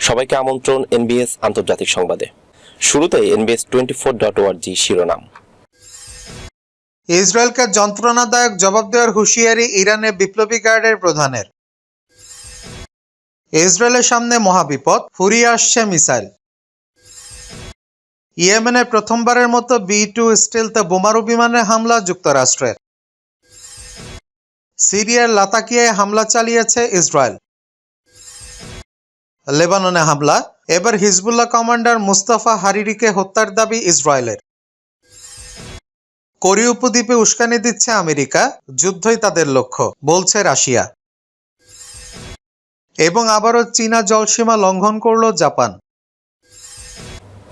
সবাইকে আমন্ত্রণ এনবিএস আন্তর্জাতিক সংবাদে। শুরুতে এনবিএস টোয়েন্টি ফোর ডট ওয়ার্জি শিরোনাম। ইসরায়েলকে যন্ত্রণাদায়ক জবাব দেওয়ার হুঁশিয়ারি ইরানের বিপ্লবী গার্ডের প্রধানের। ইসরায়েলের সামনে মহাবিপদ, ফুরিয়ে আসছে মিসাইল। ইয়েমেনে প্রথমবারের মতো বি টু স্টিলতে বোমারু বিমানের হামলা যুক্তরাষ্ট্রের। সিরিয়ার লাতাকিয়ায় হামলা চালিয়েছে ইসরায়েল। লেবাননে হামলা। এবার হিজবুল্লাহ কমান্ডার মুস্তাফা হারিরিকে হত্যার দাবি ইসরায়েলের। কোরীয় উপদ্বীপে উস্কানি দিচ্ছে আমেরিকা যুদ্ধই তাদের লক্ষ্য বলছে রাশিয়া। এবং আবারও চীনা জলসীমা লঙ্ঘন করল জাপান।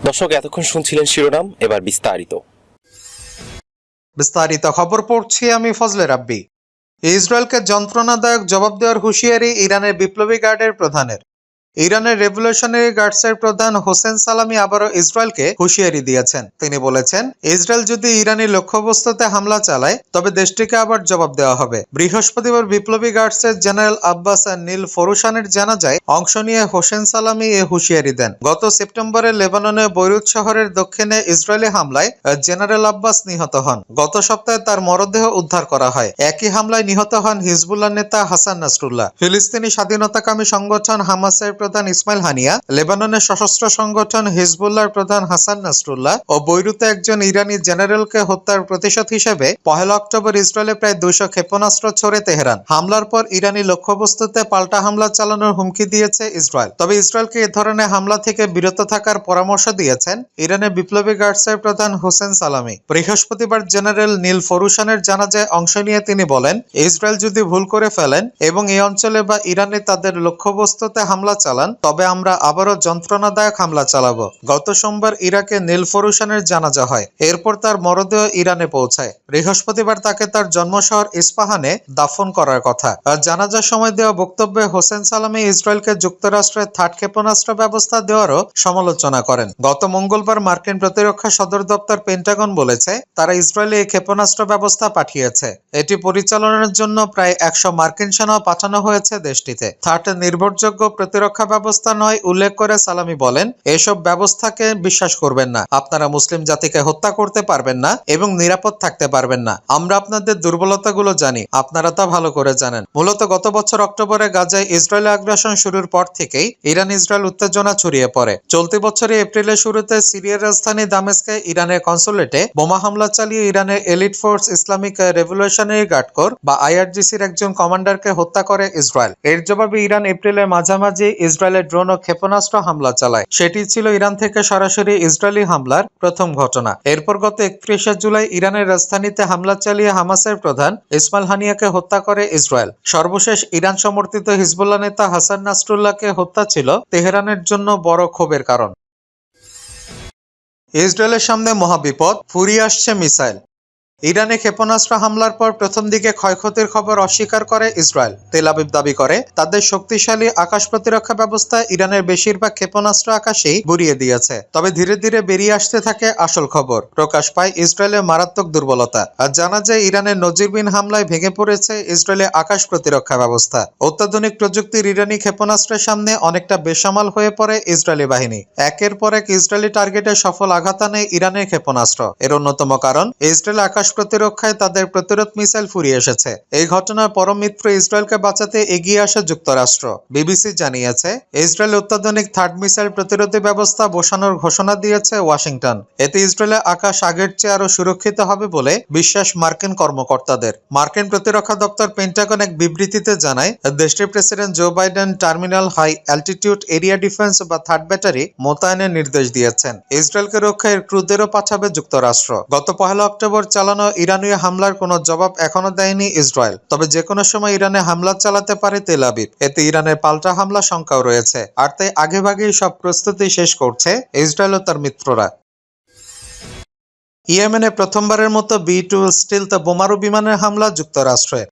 দর্শক এতক্ষণ শুনছিলেন শিরোনাম এবার বিস্তারিত। বিস্তারিত খবর পড়ছি আমি ফজলে রাব্বি। ইসরায়েলকে যন্ত্রণাদায়ক জবাব দেওয়ার হুঁশিয়ারি ইরানের বিপ্লবী গার্ডের প্রধানের। ইরানের রেভলিউশনারি গার্ডসের প্রধান হোসেন সালামি আবারও ইসরায়েলকে হুঁশিয়ারি দিয়েছেন। তিনি বলেছেন, ইসরায়েল যদি ইরানি লক্ষ্যবস্তুতে হামলা চালায়, তবে দেশটিকে আবার জবাব দেওয়া হবে। বৃহস্পতিবার বিপ্লবী গার্ডসের জেনারেল আব্বাস নীল ফরুশানের জানাজায় অংশ নিয়ে হোসেন সালামি এ হুঁশিয়ারি দেন। গত সেপ্টেম্বরে লেবাননে বৈরুত শহরের দক্ষিণে ইসরায়েলি হামলায় জেনারেল আব্বাস নিহত হন। গত সপ্তাহে তার মরদেহ উদ্ধার করা হয়। একই হামলায় নিহত হন হিজবুল্লাহ নেতা হাসান নাসরুল্লাহ। ফিলিস্তিনি স্বাধীনতাকামী সংগঠন হামাসের প্রধান ইসমাইল হানিয়া, লেবাননের সশস্ত্র সংগঠন হিজবুল্লাহর প্রধান হাসান নাসরুল্লাহ ও বৈরুতে একজন ইরানি জেনারেলকে হত্যার প্রতিশোধ হিসেবে পহেলা অক্টোবর ইসরায়েলে প্রায় দুইশো ক্ষেপণাস্ত্র ছড়ে তেহরান। হামলার পর ইরানি লক্ষ্যবস্তুতে পাল্টা হামলা চালানোর হুমকি দিয়েছে ইসরায়েল। তবে ইসরায়েলকে এ ধরনের হামলা থেকে বিরত থাকার পরামর্শ দিয়েছেন ইরানের বিপ্লবী গার্ডসের প্রধান হোসেন সালামি। বৃহস্পতিবার জেনারেল নীল ফরুশানের জানাজায় অংশ নিয়ে তিনি বলেন, ইসরায়েল যদি ভুল করে ফেলেন এবং এই অঞ্চলে বা ইরানে তাদের লক্ষ্যবস্তুতে হামলা চালান তবে আমরা আবারও যন্ত্রণাদায়ক হামলা চালাবো। গত সোমবার ইরাকে নীল ফরুশানের জানাজা হয়। এরপর তার মরদেহ ইরানে পৌঁছায়। বৃহস্পতিবার তাকে তার জন্মশহর ইস্পাহানে দাফন করার কথা। জানাজার সময় দেওয়া বক্তব্যে হোসেন সালামি ইসরায়েলকে যুক্তরাষ্ট্রের থার্ড ক্ষেপণাস্ত্র ব্যবস্থা দেওয়ারও সমালোচনা করেন। গত মঙ্গলবার মার্কিন প্রতিরক্ষা সদর দপ্তর পেন্টাগন বলেছে, তারা ইসরায়েলে এই ক্ষেপণাস্ত্র ব্যবস্থা পাঠিয়েছে। এটি পরিচালনার জন্য প্রায় একশো মার্কিন সেনাও পাঠানো হয়েছে দেশটিতে। থার্ড নির্ভরযোগ্য প্রতিরক্ষা ব্যবস্থা নয়, উল্লেখ করে সালামি বলেন, এসব ব্যবস্থাকে বিশ্বাস করবেন না। আপনারা মুসলিম জাতিকে হত্যা করতে পারবেন না এবং নিরাপদ থাকতে পারবেন না। আমরা আপনাদের দুর্বলতাগুলো জানি, আপনারা তা ভালো করে জানেন। মূলত গত বছর অক্টোবরে গাজায় ইসরায়েল আগ্রাসন শুরুর পর থেকেই ইরান ইসরায়েল উত্তেজনা ছড়িয়ে পড়ে। চলতি বছরে এপ্রিলের শুরুতে সিরিয়ার রাজধানী দামেস্কে ইরানের কনসুলেটে বোমা হামলা চালিয়ে ইরানের elite force Islamic revolutionary guard corps বা আইআরজিসির একজন কমান্ডারকে হত্যা করে ইসরায়েল। এর জবাবে ইরান এপ্রিলের মাঝামাঝি ইসরায়েলের ড্রোন ও ক্ষেপণাস্ত্র হামলা চালায়। সেটি ছিল ইরান থেকে সরাসরি ইসরায়েলি হামলার প্রথম ঘটনা। এরপর গত একত্রিশে জুলাই ইরানের রাজধানীতে হামলা চালিয়ে হামাসের প্রধান ইসমাইল হানিয়াকে হত্যা করে ইসরায়েল। সর্বশেষ ইরান সমর্থিত হিজবুল্লাহ নেতা হাসান নাসরুল্লাহকে হত্যা ছিল তেহরানের জন্য বড় ক্ষোভের কারণ। ইসরায়েলের সামনে মহাবিপদ, ফুরিয়ে আসছে মিসাইল। ইরানে ক্ষেপণাস্ত্র হামলার পর প্রথম দিকে ক্ষয়ক্ষতির খবর অস্বীকার করে ইসরায়েল। তেল আবিব দাবি করে, তাদের শক্তিশালী আকাশ প্রতিরক্ষা ব্যবস্থা ইরানের বেশিরভাগ ক্ষেপণাস্ত্র আকাশেই গুড়িয়ে দিয়েছে। তবে ধীরে ধীরে বেরিয়ে আসতে থাকে আসল খবর, প্রকাশ পায় ইসরায়েলের মারাত্মক দুর্বলতা। আর জানা যায়, ইরানের নজিরবিন হামলায় ভেঙে পড়েছে ইসরায়েলের আকাশ প্রতিরক্ষা ব্যবস্থা। অত্যাধুনিক প্রযুক্তির ইরানি ক্ষেপণাস্ত্রের সামনে অনেকটা বেসামাল হয়ে পড়ে ইসরায়েলি বাহিনী। একের পর এক ইসরায়েলি টার্গেটে সফল আঘাত আনে ইরানের ক্ষেপণাস্ত্র। এর অন্যতম কারণ, ইসরায়েল আকাশ প্রতিরক্ষায় তাদের প্রতিরোধ মিসাইল ফুরিয়ে এসেছে। এই ঘটনার পরম মিত্র ইসরায়েলকে বাঁচাতে এগিয়ে আসে যুক্তরাষ্ট্র। বিবিসি জানিয়েছে, ইসরায়েল অত্যাধুনিক থার্ড মিসাইল প্রতিরোধী ব্যবস্থা বসানোর ঘোষণা দিয়েছে ওয়াশিংটন। এতে ইসরায়েলের আকাশ আগের চেয়ে আরও সুরক্ষিত হবে বলে বিশ্বাস মার্কিন কর্মকর্তাদের। মার্কিন প্রতিরক্ষা দপ্তর পেন্টাগন এক বিবৃতিতে জানায়, দেশটির president Joe Biden terminal high altitude area defence বা থার্ড ব্যাটারি মোতায়েনের নির্দেশ দিয়েছেন। ইসরায়েলকে রক্ষায় ক্রুদেরও পাঠাবে যুক্তরাষ্ট্র। গত পহেলা অক্টোবর চালানো ইরানীয় হামলার কোনো জবাব এখনও দেয়নি ইসরায়েল। তবে যে কোনো সময় ইরানে হামলা চালাতে পারে তেল আবিব। এতে ইরানের পাল্টা হামলা শঙ্কাও রয়েছে। আর তাই আগেভাগেই সব প্রস্তুতি শেষ করছে ইসরায়েল ও তার মিত্ররা। ইয়েমেনে প্রথমবারের মতো বি টু স্টিল স্টিলতে বোমারু বিমানের হামলা যুক্তরাষ্ট্রে।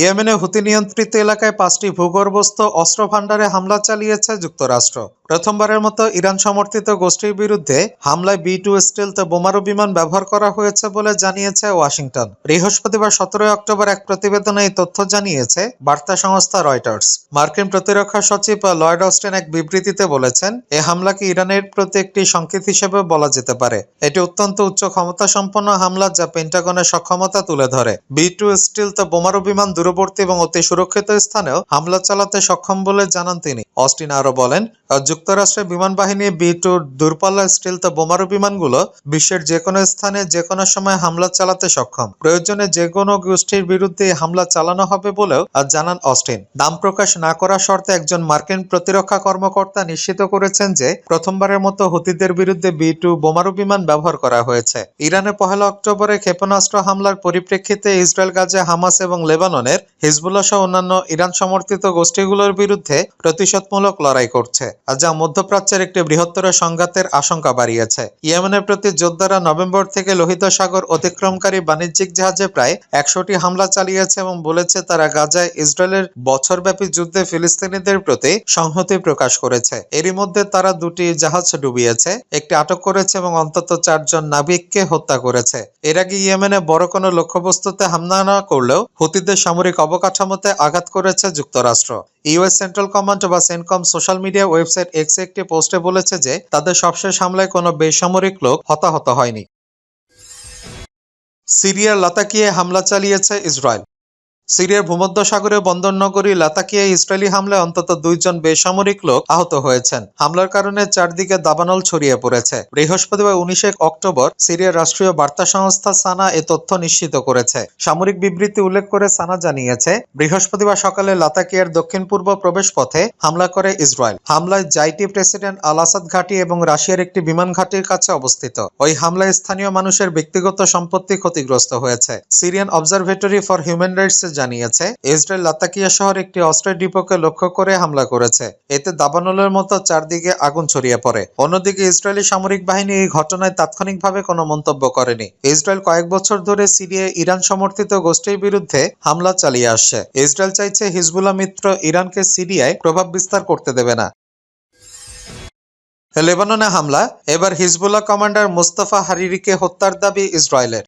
ইয়েমেনে হুতি নিয়ন্ত্রিত এলাকায় পাঁচটি ভূগর্ভস্থ অস্ত্র ভাণ্ডারে হামলা চালিয়েছে যুক্তরাষ্ট্র। প্রথমবারের মতো ইরান সমর্থিত গোষ্ঠীর বিরুদ্ধে হামলায় বি টু স্টিলতে বোমারু বিমান ব্যবহার করা হয়েছে বলে জানিয়েছে ওয়াশিংটন। বৃহস্পতিবার সতেরোই অক্টোবর এক প্রতিবেদনে এই তথ্য জানিয়েছে বার্তা সংস্থা রয়টার্স। মার্কিন প্রতিরক্ষা সচিব লয়েড অস্টেন এক বিবৃতিতে বলেছেন, এ হামলাকে ইরানের প্রতি একটি সংকেত হিসেবে বলা যেতে পারে। এটি অত্যন্ত উচ্চ ক্ষমতা সম্পন্ন হামলা যা পেন্টাগনের সক্ষমতা তুলে ধরে। বি টু স্টিল তো বোমারু বিমান দূরবর্তী এবং অতি সুরক্ষিত স্থানেও হামলা চালাতে সক্ষম বলে জানান তিনি। অস্টিন আরও বলেন যুক্তরাষ্ট্রের বিমান বাহিনী, বি টু দূরপাল্লা স্টিল তো বোমারু বিমানগুলো বিশ্বের যে কোনো স্থানে যে কোনো সময় হামলা চালাতে সক্ষম। প্রয়োজনে যে কোনো গোষ্ঠীর বিরুদ্ধে হামলা চালানো হবে বলেও জানান অস্টিন। দাম প্রকাশ না করার শর্তে একজন মার্কিন প্রতিরক্ষা কর্মকর্তা নিশ্চিত করেছেন যে প্রথমবারের মতো হুতিদের বিরুদ্ধে বি টু বোমারু বিমান ব্যবহার করা হয়েছে। ইরানে পহেলা অক্টোবরে ক্ষেপণাস্ত্র হামলার পরিপ্রেক্ষিতে ইসরায়েল, গাজে, হামাস এবং লেবাননের হিজবুল্লাহ সহ অন্যান্য ইরান সমর্থিত গোষ্ঠীগুলোর বিরুদ্ধে প্রতিশোধমূলক লড়াই করছে, যা মধ্যপ্রাচ্যের একটি বৃহত্তর সংঘাতের আশঙ্কা বাড়িয়েছে। ইয়েমেনের প্রতি যোদ্ধারা নভেম্বর থেকে লোহিত সাগর অতিক্রমকারী বাণিজ্যিক জাহাজে প্রায় একশোটি হামলা চালিয়েছে এবং বলেছে তারা গাজায় ইসরায়েলের বছরব্যাপী যুদ্ধে ফিলিস্তিনিদের প্রতি সংহতি প্রকাশ করেছে। এরই মধ্যে তারা দুটি জাহাজ ডুবিয়েছে, একটি আটক করেছে এবং অন্তত চারজন নাবিককে হত্যা করেছে। এর আগে ইয়েমেনে বড় কোনো লক্ষ্যবস্তুতে হামলা না করলেও হুতিদের সামরিক অবকাঠামোতে আঘাত করেছে যুক্তরাষ্ট্র। ইউএস সেন্ট্রাল কমান্ড বা সেনকম সোশ্যাল মিডিয়া ওয়েবসাইট এক্সে একটি পোস্টে বলেছে যে, তাদের সবশেষ হামলায় কোনো বেসামরিক লোক হতাহত হয়নি। সিরিয়ার লাতাকিয়ে হামলা চালিয়েছে ইসরায়েল। সিরিয়ার ভূমধ্যসাগরীয় বন্দরনগরী লাতাকিয়ায় ইসরায়েলি হামলায় অন্তত দুইজন বেসামরিক লোক আহত হয়েছেন। হামলার কারণে চারদিকে দাবানল ছড়িয়ে পড়েছে। বৃহস্পতিবার উনিশে অক্টোবর সিরিয়ার রাষ্ট্রীয় বার্তা সংস্থা সানা এ তথ্য নিশ্চিত করেছে। সামরিক বিবৃতি উল্লেখ করে সানা জানিয়েছে, বৃহস্পতিবার সকালে লাতাকিয়ার দক্ষিণ পূর্ব প্রবেশ পথে হামলা করে ইসরায়েল। হামলায় জাইটি প্রেসিডেন্ট আল আসাদ ঘাঁটি এবং রাশিয়ার একটি বিমান ঘাঁটির কাছে অবস্থিত। ওই হামলায় স্থানীয় মানুষের ব্যক্তিগত সম্পত্তি ক্ষতিগ্রস্ত হয়েছে। Syrian observatory for human rights জানিয়েছে, ইসরায়েল লাতাকিয়া শহর একটি অস্ত্রের ডিপোকে লক্ষ্য করে হামলা করেছে। এতে দাবানলের মতো চারদিকে আগুন ছড়িয়ে পড়ে। অন্যদিকে ইসরায়েলি সামরিক বাহিনী এই ঘটনায় তাৎক্ষণিকভাবে কোনো মন্তব্য করেনি। ইসরায়েল কয়েক বছর ধরে সিরিয়ায় ইরান সমর্থিত গোষ্ঠীর বিরুদ্ধে হামলা চালিয়ে আসছে। ইসরায়েল চাইছে হিজবুল্লাহ মিত্র ইরানকে সিরিয়ায় প্রভাব বিস্তার করতে দেবে না। লেবাননে হামলা, এবার হিজবুল্লাহ কমান্ডার মুস্তফা হারিরিকে হত্যার দাবি ইসরায়েলের।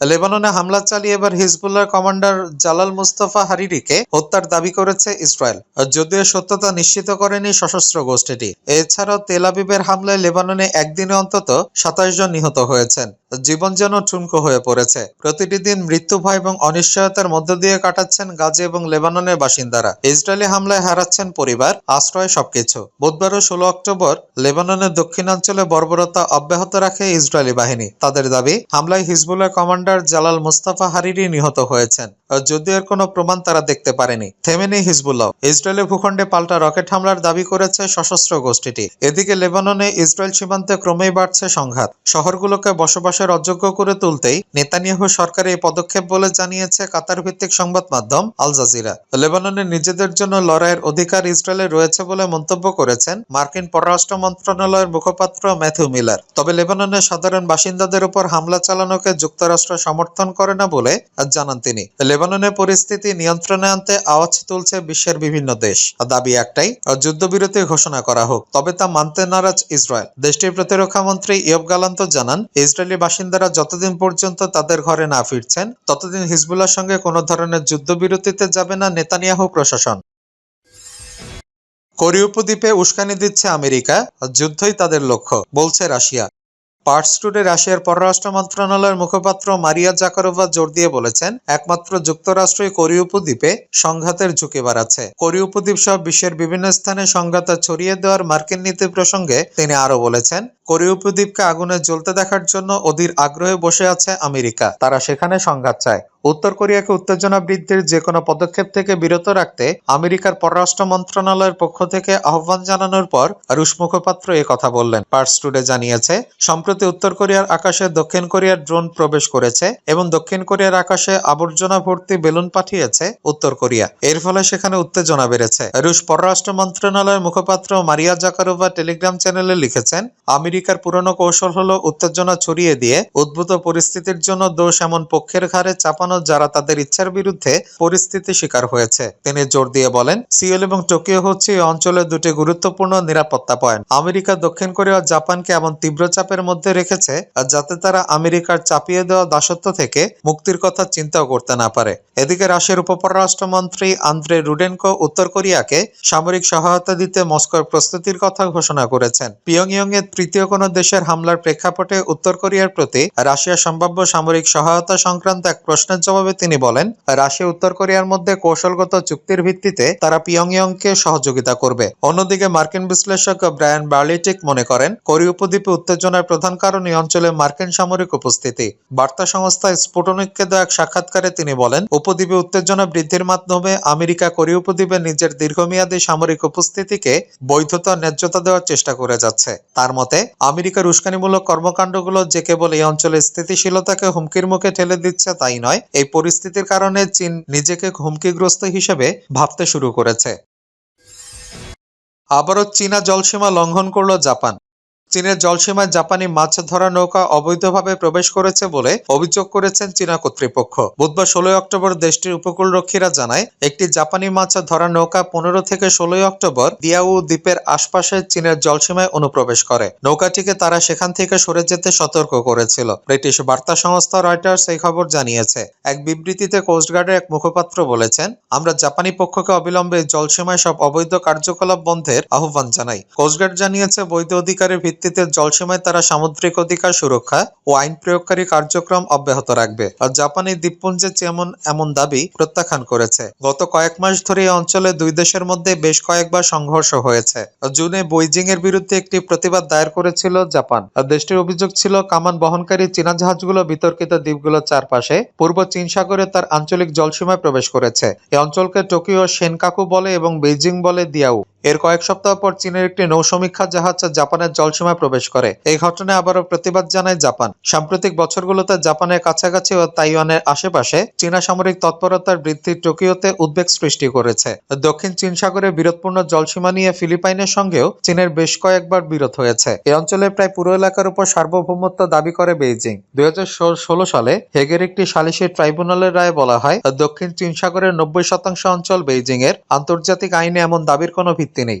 লেবাননে হামলা চালিয়ে এবার হিজবুল্লাহর কমান্ডার জালাল মুস্তফা হারিরিকে হত্যার দাবি করেছে ইসরায়েল। যদিও সত্যতা নিশ্চিত করেনি সশস্ত্র গোষ্ঠীটি। এছাড়াও তেল আবিবের হামলায় লেবাননে একদিনে অন্তত সাতাশ জন নিহত হয়েছেন। জীবন যেন ঠুনকো হয়ে পড়েছে। প্রতিটি দিন মৃত্যু ভয় এবং অনিশ্চয়তার মধ্য দিয়ে কাটাচ্ছেন গাজে এবং লেবাননের বাসিন্দারা। ইসরায়েলি হামলায় হারাচ্ছেন পরিবার, আশ্রয় সবকিছু। বুধবার ও ষোলো অক্টোবর লেবাননের দক্ষিণাঞ্চলে বর্বরতা অব্যাহত রাখে ইসরায়েলি বাহিনী। তাদের দাবি, হামলায় Hezbollah commander Jalal Mustafa Hariri নিহত হয়েছেন। যদিও এর কোনো প্রমাণ তারা দেখতে পারেনি। থেমেনি হিজবুল্লাহ। ইসরায়েলের ভূখণ্ডে পাল্টা রকেট হামলার দাবি করেছে সশস্ত্র গোষ্ঠীটি। এদিকে লেবাননে ইসরায়েল সীমান্তে ক্রমেই বাড়ছে সংঘাত। শহরগুলোকে বসবাসের অযোগ্য করে তুলতেই নেতানিয়াহু সরকার এই পদক্ষেপ বলে জানিয়েছে কাতার ভিত্তিক সংবাদ মাধ্যম আল জাজিরা। লেবাননে নিজেদের জন্য লড়াইয়ের অধিকার ইসরায়েলের রয়েছে বলে মন্তব্য করেছেন মার্কিন পররাষ্ট্র মন্ত্রণালয়ের মুখপাত্র ম্যাথিউ মিলার। তবে লেবাননের সাধারণ বাসিন্দাদের উপর হামলা চালানোকে যুক্তরাষ্ট্র সমর্থন করে না বলে জানান তিনি। লেবাননের পরিস্থিতি নিয়ন্ত্রণে আনতে আওয়াজ তুলছে বিশ্বের বিভিন্ন দেশ। দাবি একটাই যুদ্ধবিরতি ঘোষণা করা হোক, তবে তা মানতে নারাজ ইসরায়েল। দেশটির প্রতিরক্ষা মন্ত্রী ইয়ব গালান্ত জানান, ইসরায়েলি বাসিন্দারা যতদিন পর্যন্ত তাদের ঘরে না ফিরছেন, ততদিন হিজবুল্লাহর সঙ্গে কোনো ধরনের যুদ্ধবিরতিতে যাবে না নেতানিয়াহু প্রশাসন। কোরিয়া উপদ্বীপে উস্কানি দিচ্ছে আমেরিকা, যুদ্ধই তাদের লক্ষ্য, বলছে রাশিয়া। পার্টস টুডে রাশিয়ার পররাষ্ট্র মন্ত্রণালয়ের মুখপাত্র মারিয়া জাকারোভা জোর দিয়ে বলেছেন, একমাত্র যুক্তরাষ্ট্রই কোরিয়া উপদ্বীপে সংঘাতের ঝুঁকি বাড়াচ্ছে। কোরিয়া উপদ্বীপ সহ বিশ্বের বিভিন্ন স্থানে সংঘাত ছড়িয়ে দেওয়ার মার্কিন নীতি প্রসঙ্গে তিনি আরও বলেছেন কোরিয়া উপদ্বীপকে আগুনে জ্বলতে দেখার জন্য অধীর আগ্রহে বসে আছে আমেরিকা। তারা সেখানে সংঘাত চায়। উত্তর কোরিয়াকে উত্তেজনা বৃদ্ধির যে কোনো পদক্ষেপ থেকে বিরত রাখতে আমেরিকার পররাষ্ট্র মন্ত্রণালয়ের পক্ষ থেকে আহ্বান জানানোর পর রুশ মুখপাত্র এ কথা বললেন। পার্স টুডে জানিয়েছে, সম্প্রতি উত্তর কোরিয়ার আকাশে দক্ষিণ কোরিয়ার ড্রোন প্রবেশ করেছে এবং দক্ষিণ কোরিয়ার আকাশে আবর্জনা ভর্তি বেলুন পাঠিয়েছে উত্তর কোরিয়া। এর ফলে সেখানে উত্তেজনা বেড়েছে। রুশ পররাষ্ট্র মন্ত্রণালয়ের মুখপাত্র মারিয়া জাকারোভা টেলিগ্রাম চ্যানেলে লিখেছেন, আমেরিকার পুরনো কৌশল হলো উত্তেজনা ছড়িয়ে দিয়ে উদ্ভূত পরিস্থিতির জন্য দোষ এমন পক্ষের ঘাড়ে চাপানো যারা তাদের ইচ্ছার বিরুদ্ধে পরিস্থিতি শিকার হয়েছে। তিনি জোর দিয়ে বলেন, সিওল এবং টোকিও হচ্ছে এই অঞ্চলের দুটি গুরুত্বপূর্ণ নিরাপত্তা পয়েন্ট। আমেরিকা, দক্ষিণ কোরিয়া জাপানকে এমন তীব্র চাপের মধ্যে রেখেছে, যাতে তারা আমেরিকার চাপিয়ে দেওয়া দাসত্ব থেকে মুক্তির কথা চিন্তাও করতে না পারে। এদিকে রাশিয়ার উপপররাষ্ট্রমন্ত্রী আন্দ্রে রুডেনকো উত্তর কোরিয়াকে সামরিক সহায়তা দিতে মস্কোর প্রস্তুতির কথা ঘোষণা করেছেন। পিয়ংইয়ং এর তৃতীয় কোনো দেশের হামলার প্রেক্ষাপটে উত্তর কোরিয়ার প্রতি রাশিয়া সম্ভাব্য সামরিক সহায়তা সংক্রান্ত এক প্রশ্নের জবাবে তিনি বলেন, রাশিয়া উত্তর কোরিয়ার মধ্যে কৌশলগত চুক্তির ভিত্তিতে তারা পিয়ংইয়ংকে সহযোগিতা করবে। অন্যদিকে মার্কিন বিশ্লেষক ব্রায়ান বার্লিটিক মনে করেন কোরীয় উপদ্বীপে উত্তেজনার প্রধান কারণ এই অঞ্চলে মার্কিন সামরিক উপস্থিতি। বার্তা সংস্থা স্পুটনিককে দেওয়া এক সাক্ষাৎকারে তিনি বলেন, উপদ্বীপে উত্তেজনা বৃদ্ধির মাধ্যমে আমেরিকা কোরীয় উপদ্বীপে নিজের দীর্ঘমেয়াদী সামরিক উপস্থিতিকে বৈধতা, ন্যায্যতা দেওয়ার চেষ্টা করে যাচ্ছে। তার মতে, আমেরিকার উস্কানিমূলক কর্মকাণ্ডগুলো যে কেবল এই অঞ্চলের স্থিতিশীলতাকে হুমকির মুখে ঠেলে দিচ্ছে তাই নয় এই পরিস্থিতির কারণে চীন নিজেকে হুমকিগ্রস্ত হিসেবে ভাবতে শুরু করেছে। আবারও চীনা জলসীমা লঙ্ঘন করল জাপান। চীনের জলসীমায় জাপানি মাছ ধরা নৌকা অবৈধভাবে প্রবেশ করেছে বলে অভিযোগ করেছেন চীনা কর্তৃপক্ষ। বুধবার ষোলোই অক্টোবর দেশটির উপকূলরক্ষীরা জানায়, একটি জাপানি মাছ ধরা নৌকা পনেরো থেকে ষোলোই অক্টোবর দিয়াউ দ্বীপের আশপাশে চীনের জলসীমায় অনুপ্রবেশ করে। নৌকাটিকে তারা সেখান থেকে সরে যেতে সতর্ক করেছিল। ব্রিটিশ বার্তা সংস্থা রয়টার্স এই খবর জানিয়েছে। এক বিবৃতিতে কোস্টগার্ডের এক মুখপাত্র বলেছেন, আমরা জাপানি পক্ষকে অবিলম্বে জলসীমায় সব অবৈধ কার্যকলাপ বন্ধের আহ্বান জানাই। কোস্টগার্ড জানিয়েছে, বৈধ অধিকারের ভিত্তিতে জলসীমায় তারা সামুদ্রিক অধিকার সুরক্ষা ও আইন প্রয়োগকারী কার্যক্রম অব্যাহত রাখবে। আর জাপানি দ্বীপপুঞ্জে যেমন এমন দাবি প্রত্যাখ্যান করেছে। গত কয়েক মাস ধরে এই অঞ্চলে দুই দেশের মধ্যে বেশ কয়েকবার সংঘর্ষ হয়েছে। জুনে বেইজিং এর বিরুদ্ধে একটি প্রতিবাদ দায়ের করেছিল জাপান। দেশটির অভিযোগ ছিল, কামান বহনকারী চীনা জাহাজগুলো বিতর্কিত দ্বীপগুলোর চারপাশে পূর্ব চীন সাগরে তার আঞ্চলিক জলসীমায় প্রবেশ করেছে। এই অঞ্চলকে টোকিও সেনকাকু বলে এবং বেইজিং বলে দিয়াউ এর কয়েক সপ্তাহ পর চীনের একটি নৌ সমীক্ষা জাহাজ জাপানের জলসীমায় প্রবেশ করে। এই ঘটনায় আবারও প্রতিবাদ জানায় জাপান। সাম্প্রতিক বছরগুলোতে জাপানের কাছাকাছি ও তাইওয়ানের আশেপাশে চীনা সামরিক তৎপরতার বৃদ্ধি টোকিওতে উদ্বেগ সৃষ্টি করেছে। দক্ষিণ চীন সাগরে বিরোধপূর্ণ জলসীমা নিয়ে ফিলিপাইনের সঙ্গেও চীনের বেশ কয়েকবার বিরোধ হয়েছে। এই অঞ্চলের প্রায় পুরো এলাকার উপর সার্বভৌমত্ব দাবি করে বেইজিং। দুই হাজার ষোলো সালে হেগের একটি সালিশি ট্রাইব্যুনালের রায়ে বলা হয়, দক্ষিণ চীন সাগরের নব্বই শতাংশ অঞ্চল বেইজিং এর আন্তর্জাতিক আইনে এমন দাবির কোনো ভিত্তি নেই।